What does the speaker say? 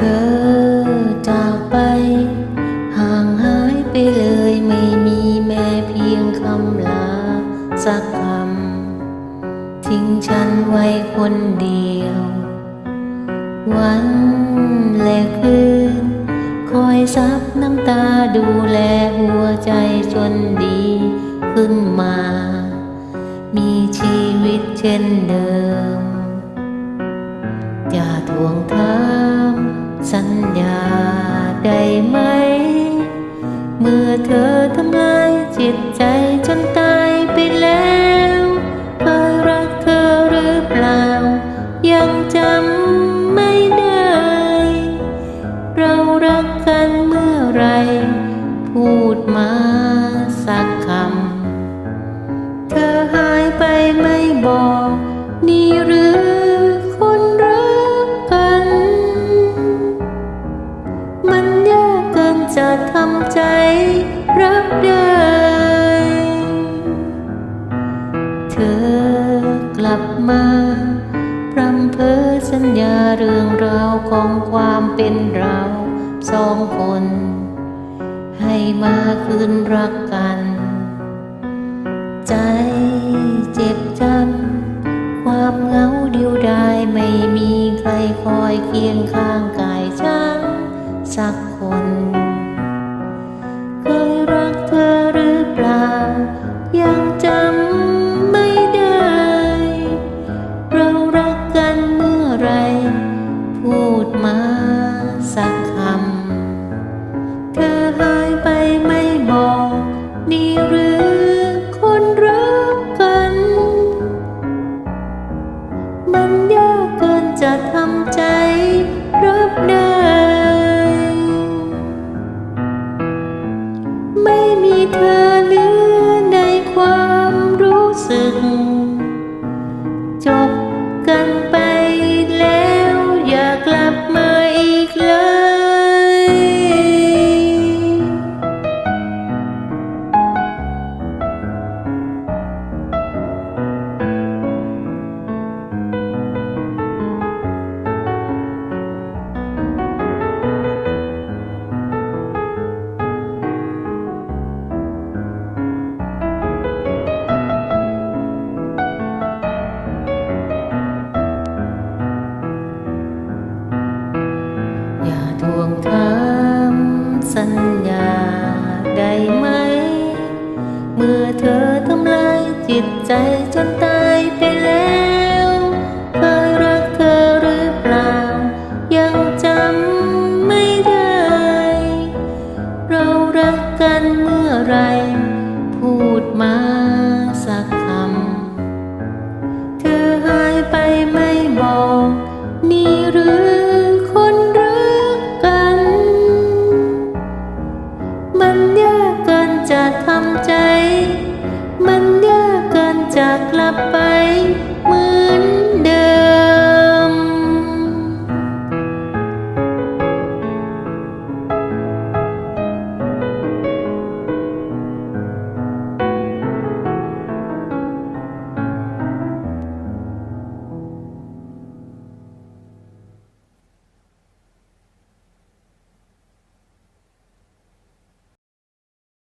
ธอจากไป ห่างหายไปเลยไม่มีแม้เพียงคำลาสักคำ ทิ้งฉันไว้คนเดียว วันและคืน คอยซับน้ำตาดูแลหัวใจจนดีขึ้นมา มีชีวิตเช่นเดิม อย่าทวงถาม สัญญาได้ไหม เมื่อเธอทำลายจิตใจจนตายไปแล้วเคยรักเธอหรือเปล่า ยังจำไม่ได้ เรารักกันเมื่อไร พูดมาสักคำ เธอหายไปไม่บอก นี่หรือ จะทำใจรับได้ เธอกลับมาพรำเพ้อสัญญาเรื่องราวของความเป็นเราสองคน ให้มาคืนรักกัน ใจเจ็บจำความเหงาเดียวดายไม่มีใครคอยเคียงข้างกา หรือคนรักกัน มันยากเกินจะทำใจรับได้ ไม่มีเธอเหลือในความรู้สึก จบกันไป ติดใจจนตายไปแล้วเคยรักเธอหรือเปล่า ยังจำไม่ได้ เรารักกันเมื่อไร พูดมา